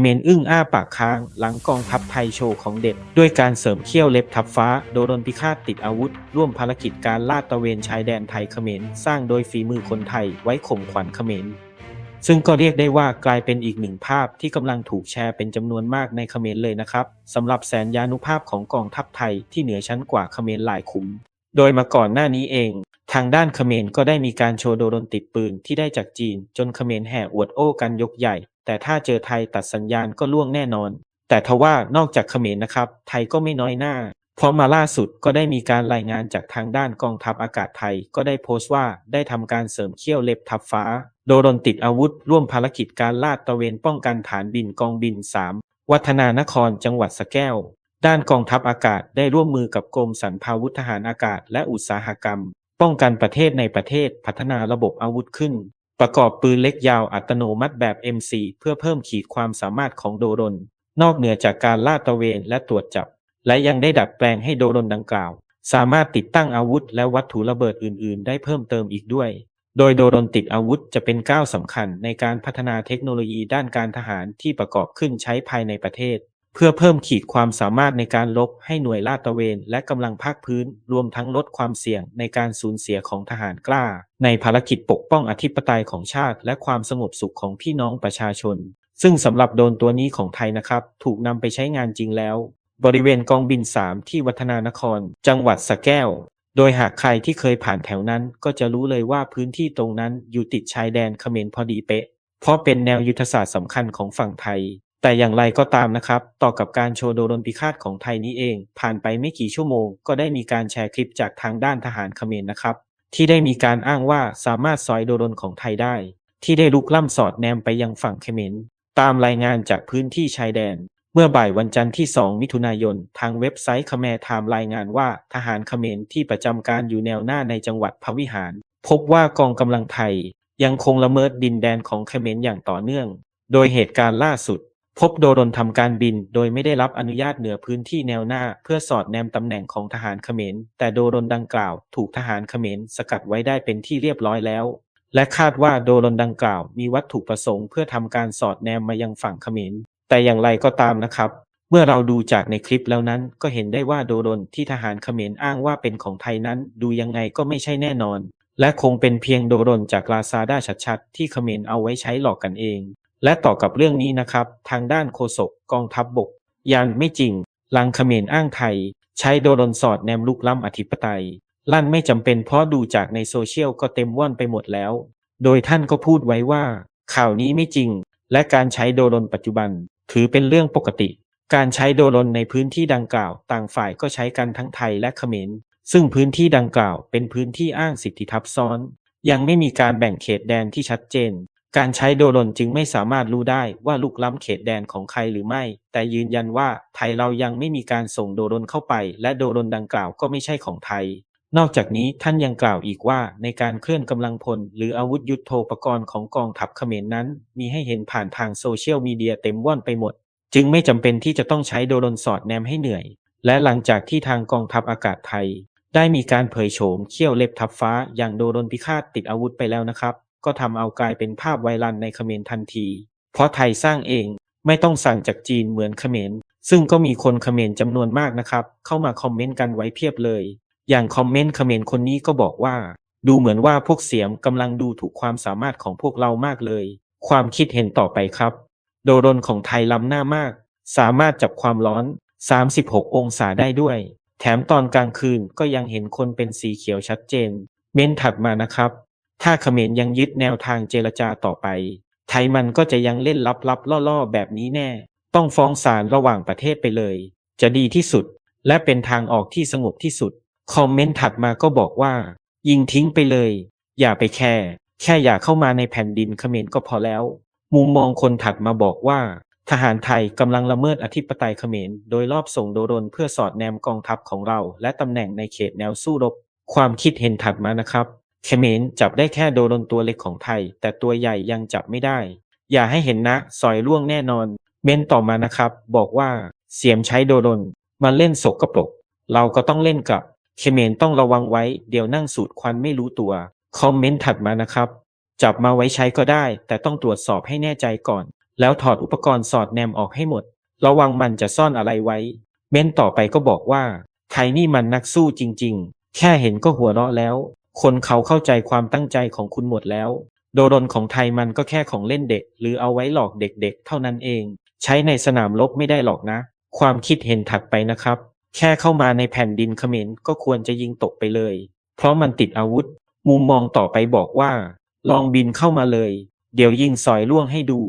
เมนอึ้งอ้าปากค้าง หลังกองทัพไทยโชว์ของเด็ด ด้วยการเสริมเขี้ยวเล็บทับฟ้าโดนพิฆาตติดอาวุธ ร่วมภารกิจการลาดตระเวนชายแดนไทยเขมรสร้างโดยฝีมือคนไทยไว้ข่มขวัญเขมรซึ่งก็เรียกได้ว่ากลายเป็นอีกหนึ่งภาพที่กำลังถูกแชร์เป็นจำนวนมากในเขมรเลยนะครับสำหรับแสนยานุภาพของกองทัพไทยที่เหนือชั้นกว่าเขมรหลายขุม โดยมาก่อนหน้านี้เอง ทางด้านเขมรก็ได้มีการโชว์โดรนติดปืนที่ได้จากจีน จนเขมรแห่อวดโอ้กันยกใหญ่ แต่ถ้าเจอไทยตัดสัญญาณก็ล่วงแน่นอน แต่ทว่านอกจากเขมรนะครับ ไทยก็ไม่น้อยหน้า เพราะมาล่าสุดก็ได้มีการรายงานจากทางด้านกองทัพอากาศไทย ก็ได้โพสต์ว่าได้ทำการเสริมเขี้ยวเล็บทับฟ้า โดรนติดอาวุธ ร่วมภารกิจการลาดตระเวนป้องกันฐานบินกองบิน 3 วัฒนานครจังหวัดสะแก้วด้านกองทัพอากาศได้ร่วมมือกับกรมสรรพาวุธทหารอากาศและอุตสาหกรรม ป้องกันประเทศในประเทศพัฒนาระบบอาวุธขึ้น ประกอบปืนเล็กยาวอัตโนมัติแบบ M4 เพื่อเพิ่มขีดความสามารถของโดรน นอกเหนือจากการลาดตระเวนและตรวจจับ และยังได้ดัดแปลงให้โดรนดังกล่าว สามารถติดตั้งอาวุธและวัตถุระเบิดอื่น ๆ ได้เพิ่มเติมอีกด้วย โดยโดรนติดอาวุธจะเป็นก้าวสำคัญในการพัฒนาเทคโนโลยีด้านการทหารที่ประกอบขึ้นใช้ภายในประเทศ เพื่อเพิ่มขีดความสามารถในการลบให้หน่วยลาดตระเวนและกำลังภาคพื้น รวมทั้งลดความเสี่ยงในการสูญเสียของทหารกล้า ในภารกิจปกป้องอธิปไตยของชาติ และความสงบสุขของพี่น้องประชาชน ซึ่งสำหรับโดนตัวนี้ของไทยนะครับ ถูกนำไปใช้งานจริงแล้ว บริเวณกองบิน 3 ที่วัฒนานคร จังหวัดสระแก้ว โดยหากใครที่เคยผ่านแถวนั้น ก็จะรู้เลยว่าพื้นที่ตรงนั้นอยู่ติดชายแดนเขมรพอดีเป๊ะ เพราะเป็นแนวยุทธศาสตร์สำคัญของฝั่งไทย แต่อย่างไรก็ตามนะครับ ต่อกับการโชว์โดรนพิฆาตของไทยนี้เอง ผ่านไปไม่กี่ชั่วโมง ก็ได้มีการแชร์คลิปจากทางด้านทหารเขมรนะครับ ที่ได้มีการอ้างว่าสามารถสอยโดรนของไทยได้ ที่ได้ลุกล่ำสอดแนมไปยังฝั่งเขมรตามรายงานจากพื้นที่ชายแดน เมื่อบ่ายวันจันทร์ที่ 2 มิถุนายน ทางเว็บไซต์คแมร์ไทม์รายงานว่าทหารเขมรที่ประจำการอยู่แนวหน้าในจังหวัดพะวิหาร พบว่ากองกำลังไทย ยังคงละเมิดดินแดนของเขมรอย่างต่อเนื่อง โดยเหตุการณ์ล่าสุด พบโดรนทำการบินโดยไม่ได้รับอนุญาตเหนือพื้นที่แนวหน้าเพื่อสอดแนมตำแหน่งของทหารเขมร แต่โดรนดังกล่าวถูกทหารเขมรสกัดไว้ได้เป็นที่เรียบร้อยแล้ว และคาดว่าโดรนดังกล่าวมีวัตถุประสงค์เพื่อทำการสอดแนมมายังฝั่งเขมร แต่อย่างไรก็ตามนะครับ เมื่อเราดูจากในคลิปแล้วนั้น ก็เห็นได้ว่าโดรนที่ทหารเขมรอ้างว่าเป็นของไทยนั้น ดูยังไงก็ไม่ใช่แน่นอน และคงเป็นเพียงโดรนจากลาซาด้าชัดๆที่เขมรเอาไว้ใช้หลอกกันเอง และต่อกับเรื่องนี้นะครับ ทางด้านโฆษกกองทัพบบกยันไม่จริง ลังเขมรอ้างไทย ใช้โดรนสอดแนมลุกล้ำอธิปไตย ลั่นไม่จำเป็นเพราะดูจากในโซเชียลก็เต็มว่อนไปหมดแล้ว โดยท่านก็พูดไว้ว่า ข่าวนี้ไม่จริง และการใช้โดรนปัจจุบัน ถือเป็นเรื่องปกติ การใช้โดรนในพื้นที่ดังกล่าว ต่างฝ่ายก็ใช้กันทั้งไทยและเขมร ซึ่งพื้นที่ดังกล่าว เป็นพื้นที่อ้างสิทธิทับซ้อน ยังไม่มีการแบ่งเขตแดนที่ชัดเจน การใช้โดรนจึงไม่สามารถรู้ได้ว่าลุกล้ำเขตแดนของใครหรือไม่ แต่ยืนยันว่าไทยเรายังไม่มีการส่งโดรนเข้าไป และโดรนดังกล่าวก็ไม่ใช่ของไทย นอกจากนี้ท่านยังกล่าวอีกว่าในการเคลื่อนกำลังพล หรืออาวุธยุโทโธปกรณ์ของกองทัพเขมรนั้น มีให้เห็นผ่านทางโซเชียลมีเดียเต็มว่อนไปหมด จึงไม่จำเป็นที่จะต้องใช้โดรนสอดแนมให้เหนื่อย และหลังจากที่ทางกองทัพอากาศไทย ได้มีการเผยโฉมเขี้ยวเล็บทับฟ้าอย่างโดรนพิฆาตติดอาวุธไปแล้วนะครับ ก็ทำเอากลายเป็นภาพไวรัลในเขมรทันที เพราะไทยสร้างเองไม่ต้องสั่งจากจีนเหมือนเขมร ซึ่งก็มีคนเขมรจำนวนมากนะครับ เข้ามาคอมเมนต์กันไว้เพียบเลย อย่างคอมเมนต์เขมรคนนี้ก็บอกว่า ดูเหมือนว่าพวกเสียมกำลังดูถูกความสามารถของพวกเรามากเลย ความคิดเห็นต่อไปครับ โดรนของไทยล้ำหน้ามาก สามารถจับความร้อน 36 องศาได้ด้วย แถมตอนกลางคืนก็ยังเห็นคนเป็นสีเขียวชัดเจน เม้นถัดมานะครับ ถ้าเขมรยังยึดแนวทางเจรจาต่อไป ไทยมันก็จะยังเล่นลับๆล่อๆ แบบนี้แน่ ต้องฟ้องศาลระหว่างประเทศไปเลย จะดีที่สุด และเป็นทางออกที่สงบที่สุด คอมเมนต์ถัดมาก็บอกว่า ยิงทิ้งไปเลย อย่าไปแคร์แค่อย่าเข้ามาในแผ่นดินเขมรก็พอแล้ว มุมมองคนถัดมาบอกว่า ทหารไทยกำลังละเมิดอธิปไตยเขมรโดยรอบส่งโดรนเพื่อสอดแนมกองทัพของเรา และตำแหน่งในเขตแนวสู้รบ ความคิดเห็นถัดมานะครับ เขมรจับได้แค่โดรนตัวเล็กของไทย แต่ตัวใหญ่ยังจับไม่ได้ อย่าให้เห็นนะสอยล่วงแน่นอน เม้นต่อมานะครับ บอกว่าเสียมใช้โดรนมาเล่นสกปรกเราก็ต้องเล่นกับเขมรต้องระวังไว้ เดี๋ยวนั่งสูดควันไม่รู้ตัว คอมเมนต์ถัดมานะครับ จับมาไว้ใช้ก็ได้ แต่ต้องตรวจสอบให้แน่ใจก่อน แล้วถอดอุปกรณ์สอดแนมออกให้หมด ระวังมันจะซ่อนอะไรไว้ เม้นต่อไปก็บอกว่าไทยนี่มันนักสู้จริง ๆ แค่เห็นก็หัวเราะแล้ว คนเขาเข้าใจความตั้งใจของคุณหมดแล้ว โดรนของไทยมันก็แค่ของเล่นเด็ก หรือเอาไว้หลอกเด็กๆ เท่านั้นเอง ใช้ในสนามรบไม่ได้หรอกนะ ความคิดเห็นถัดไปนะครับ แค่เข้ามาในแผ่นดินเขมรก็ควรจะยิงตกไปเลย เพราะมันติดอาวุธ มุมมองต่อไปบอกว่า ลองบินเข้ามาเลย เดี๋ยวยิงสอยล่วงให้ดู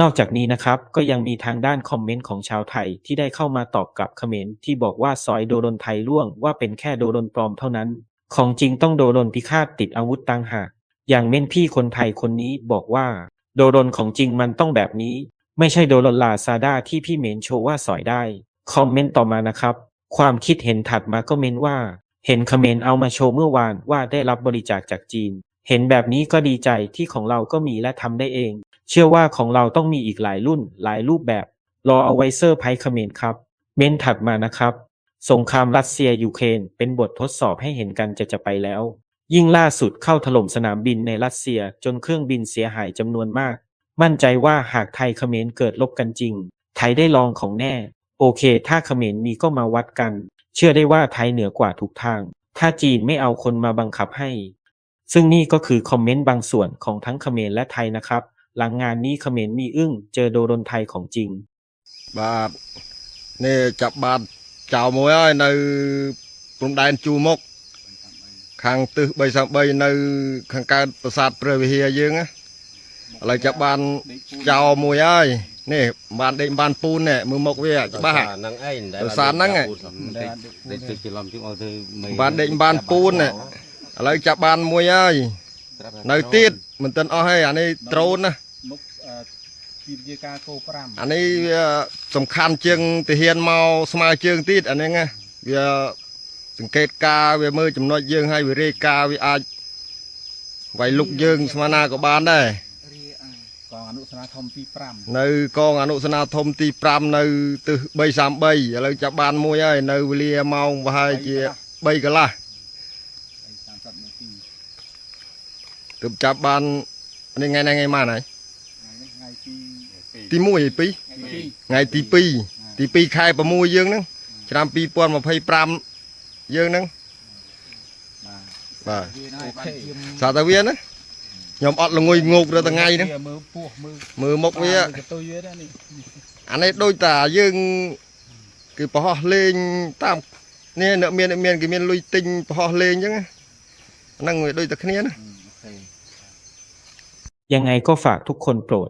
นอกจากนี้นะครับก็ยังมีทางด้านคอมเมนต์ของชาวไทยที่ได้เข้ามาตอบกลับเขมรที่บอกว่าสอยโดรนไทยล่วงว่าเป็นแค่โดรนปลอมเท่านั้น ของจริงต้องโดรนพิฆาตติดอาวุธต่างหาก อย่างเม่นพี่คนไทยคนนี้บอกว่า โดรนของจริงมันต้องแบบนี้ ไม่ใช่โดรนลาซาด้าที่พี่เมนโชว่าสอยได้ คอมเมนต์ต่อมานะครับ ความคิดเห็นถัดมาก็เมนว่า เห็นคอมเขมรเอามาโชว์เมื่อวานว่าได้รับบริจาคจากจีน เห็นแบบนี้ก็ดีใจที่ของเราก็มีและทำได้เอง เชื่อว่าของเราต้องมีอีกหลายรุ่นหลายรูปแบบ รอเอาไว้เซอร์ไพรส์เขมรครับ เมนถัดมานะครับ สงครามรัสเซียยูเครนเป็นบททดสอบให้เห็นกันจะจะไปแล้ว ยิ่งล่าสุดเข้าถล่มสนามบินในรัสเซียจนเครื่องบินเสียหายจำนวนมาก มั่นใจว่าหากไทยเขมรเกิดลบกันจริง ไทยได้ลองของแน่ โอเค ถ้าเขมรมีก็มาวัดกัน เชื่อได้ว่าไทยเหนือกว่าทุกทาง ถ้าจีนไม่เอาคนมาบังคับให้ ซึ่งนี่ก็คือคอมเมนต์บางส่วนของทั้งเขมรและไทยนะครับ หลังงานนี้เขมรมีอึ้งเจอโดนไทยของจริงบาทนี่จับบาท ចៅមួយហើយនៅព្រំដែនជួរមុខខាងទិស333នៅ ខាងកើតប្រាសាទព្រះវិហារយើងណាឥឡូវចាប់បានចៅមួយហើយនេះបានដេកបានពូននេះមើលមុខវាច្បាស់ហ่ะហ្នឹងឯងដែលប្រសាទហ្នឹងឯងដេកទឹកច្រឡំជុំឲ្យទៅមេបានដេកបានពូននេះឥឡូវចាប់បានមួយហើយនៅទៀតមិនទាន់អស់ទេអានេះដ្រូនណាមុខអឺ ពីវិជាការគោ5អានេះវាសំខាន់ជាងទាហានមកស្មើជើងទៀតអានេះណាវាសង្កេតការណ៍វាមើលចំណុចយើងហើយវារាយការណ៍វាអាចវាយលុកយើងស្មើណាក៏បានដែរកងអនុស្នាធមទី5នៅកងអនុសនាធមទី5នៅទិស333ឥឡូវចាប់បានមួយហើយនៅវេលាម៉ោងប្រហែលជា3កន្លះ30នាទីទើបចាប់បាននេះថ្ងៃណាថ្ងៃម៉ានហើយថ្ងៃនេះថ្ងៃទី ទី1ទី ថ្ងៃទី 2ថ្ងៃទី2ទី2ខែ6យើងហ្នឹងឆ្នាំ2025យើងហ្នឹង បាទ បាទ វាណាបានជាម សាតាវាណាខ្ញុំអត់ល្ងុយងោករើថ្ងៃហ្នឹង មើលពោះមើល មើលមុខវា កតុយវាដែរនេះ អានេះដូចតាយើងគឺប្រហោះលេងតាមនេះអ្នកមានអ្នកមានគេមានលុយទិញប្រហោះលេងអញ្ចឹងណាហ្នឹងវាដូចតែគ្នាណា អូខេ ยังไงก็ฝากทุกคนโปรด